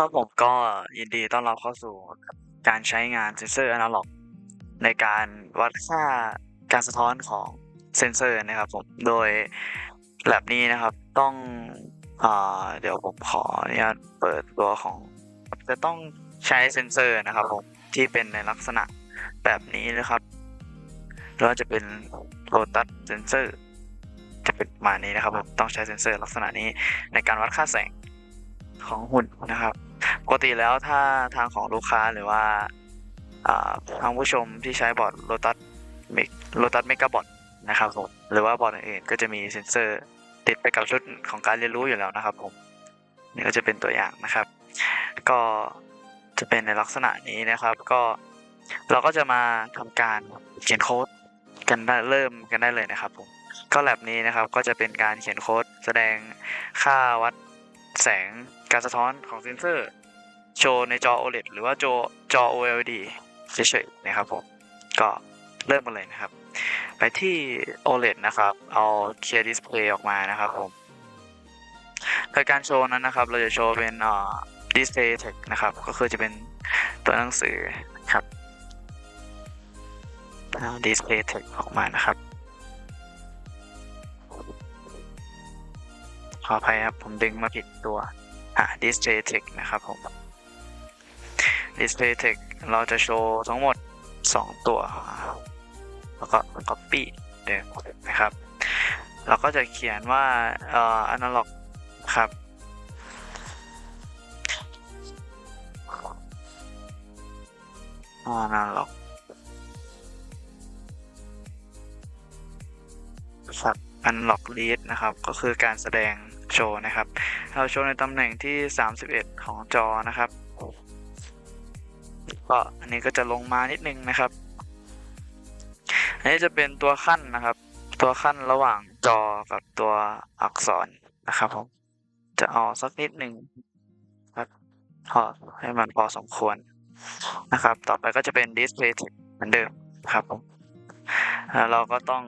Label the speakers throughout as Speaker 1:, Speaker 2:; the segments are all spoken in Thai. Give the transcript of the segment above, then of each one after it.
Speaker 1: ครับผมก็ยินดีต้อนรับเข้าสู่การใช้งานเซนเซอร์อนาล็อกในการวัดค่าการสะท้อนของเซนเซอร์นะครับผมโดยแ a บนี้นะครับต้องอ่าเดี๋ยวผมขออนุญาตเปิดตัวของ จะต้องใช้เซนเซอร์นะครับผมที่เป็นในลักษณะแบบนี้นะครับแล้วจะเป็นโ o ตัสเซนเซอร์จะเป็นมานี้นะครับผมต้องใช้เซนเซอร์ลักษณะนี้ในการวัดค่าแสงของหุ่นนะครับ ปกติแล้วถ้าทางของลูกค้าหรือว่าทางผู้ชมที่ใช้บอร์ด Lotus Mix Lotus Mega Bot นะครับผมหรือว่าบอร์ดอื่นๆก็จะมีเซ็นเซอร์ติดไปกับชุดของการเรียนรู้อยู่แล้วนะครับผมนี่ก็จะเป็นตัวอย่างนะครับ ก็จะเป็นในลักษณะนี้นะครับก็เราก็จะมาทำการเขียนโค้ดกันได้เริ่มกันได้เลยนะครับผมก็แลบนี้นะครับก็จะเป็นการเขียนโค้ดแสดงค่าวัดแสง การสะท้อนของเซนเซอร์โชว์ในจอ OLED หรือว่าจอจอ OLED เฉยๆนะครับผมก็เริ่มกันเลยนะครับ ไปที่ OLED นะครับ เอา Clear Display ออกมานะครับผมโดยการโชว์นั้นนะครับ เราจะโชว์เป็นอ่า Display Text นะครับ ก็คือจะเป็นตัวหนังสือครับเอา Display Text ออกมานะครับ ขออภัยครับ ผมดึงมาผิดตัว อ่า Display Text นะครับผม Display Text เราจะโชว์ทั้งหมด 2 ตัว แล้วก็ Copy เดิมนะครับ เราก็จะเขียนว่าเอ่อ Analog ครับ Analog ครับ Analog Read นะครับ ก็คือการแสดงโชว์นะครับ เราโชว์ในตำแหน่งที่ 31 ของจอนะครับ ก็อันนี้ก็จะลงมานิดนึงนะครับ อันนี้จะเป็นตัวขั้นนะครับ ตัวขั้นระหว่างจอกับตัวอักษรนะครับผม จะเอาสักนิดหนึ่งครับพอให้มันพอสมควรนะครับ ต่อไปก็จะเป็น display text เหมือนเดิมครับผมแล้วเราก็ต้อง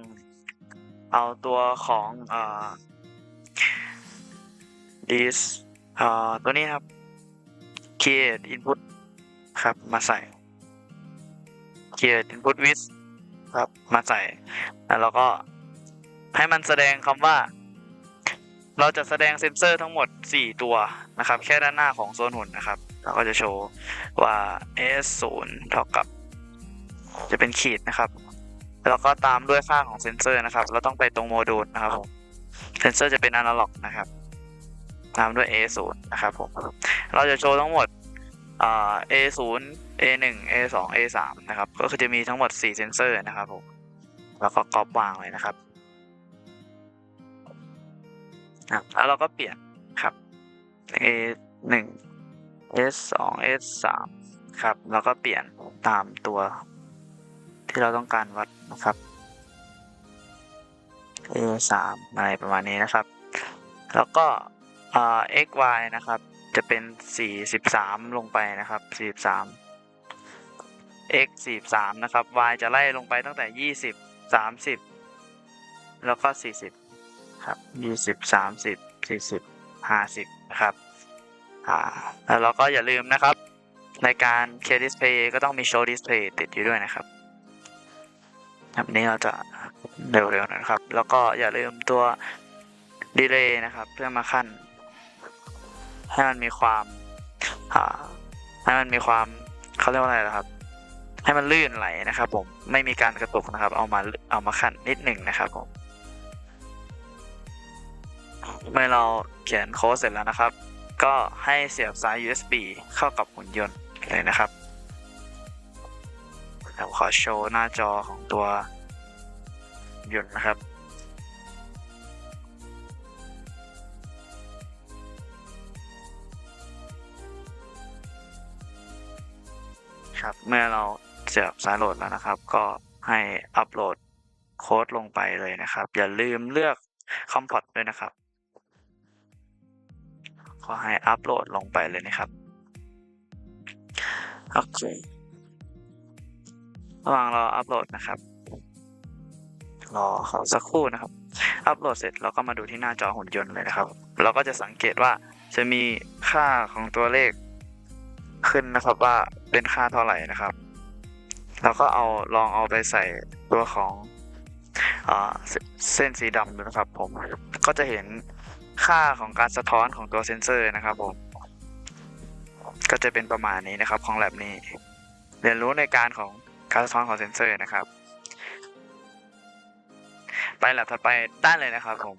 Speaker 1: เอาตัวของ เอ่อ dis เอ่อตัวนี้ครับ create input ครับ มาใส่ create input with ครับ มาใส่ แล้วเราก็ให้มันแสดงคำว่า เราจะแสดงเซนเซอร์ทั้งหมด 4 ตัวนะครับ แค่ด้านหน้าของโซนหุ่นนะครับ เราก็จะโชว์ว่า s 0เท่ากับ จะเป็นขีดนะครับ แล้วก็ตามด้วยค่าของเซนเซอร์นะครับ เราต้องไปตรงโมดูลนะครับผมเซนเซอร์จะเป็นอนาล็อกนะครับ ตามด้วย a 0 นะครับผม เราจะโชว์ทั้งหมด a 0 a 1 a 2 a 3 นะครับ ก็คือจะมีทั้งหมด 4 เซนเซอร์นะครับผม แล้วก็ก๊อปวางไว้นะครับ แล้วเราก็เปลี่ยนครับ a 1 s 2 s 3 ครับ แล้วก็เปลี่ยนตามตัวที่เราต้องการวัดนะครับ a 3 อะไรประมาณนี้นะครับ แล้วก็ อ่า x y นะครับ จะเป็น 43 ลงไปนะครับ 43 x 43 นะครับ y จะไล่ลงไปตั้งแต่ 20 30 แล้วก็ 40 ครับ 20 30 40 50 นะครับ อ่า แล้วเราก็อย่าลืมนะครับ ในการ Clear Display ก็ต้องมี Show Display ติดอยู่ด้วยนะครับแบบนี้เราจะเร็วๆนะครับ แล้วก็อย่าลืมตัว Delay นะครับ เพื่อมาขั้น ให้มันมีความอ่าให้มันมีความเขาเรียกว่าอะไรนะครับ ให้มันลื่นไหลนะครับ ผมไม่มีการกระตุกนะครับ เอามาเอามาขั้นนิดหนึ่งนะครับผมเมื่อเราเขียนโค้ดเสร็จแล้วนะครับ ก็ให้เสียบสาย USB เข้ากับหุ่นยนต์เลยนะครับผมขอโชว์หน้าจอของตัวหุ่นยนต์นะครับ ครับ เมื่อเราเสียบสายโหลดแล้วนะครับ ก็ให้อัปโหลดโค้ดลงไปเลยนะครับ อย่าลืมเลือกคอมพอตด้วยนะครับขอให้อัปโหลดลงไปเลยนะครับโอเคระหว่างรออัปโหลดนะครับรอเขาสักครู่นะครับ อัปโหลดเสร็จเราก็มาดูที่หน้าจอหุ่นยนต์เลยนะครับ เราก็จะสังเกตว่าจะมีค่าของตัวเลขขึ้นนะครับว่า เป็นค่าเท่าไหร่นะครับ แล้วก็เอาลองเอาไปใส่ตัวของอเส้นสีดำดูนะครับผม ก็จะเห็นค่าของการสะท้อนของตัวเซนเซอร์นะครับผม ก็จะเป็นประมาณนี้นะครับของแ a บนี้ เรียนรู้ในการของการสะท้อนของเซนเซอร์นะครับ ไปแ a บถัดไปได้เลยนะครับผม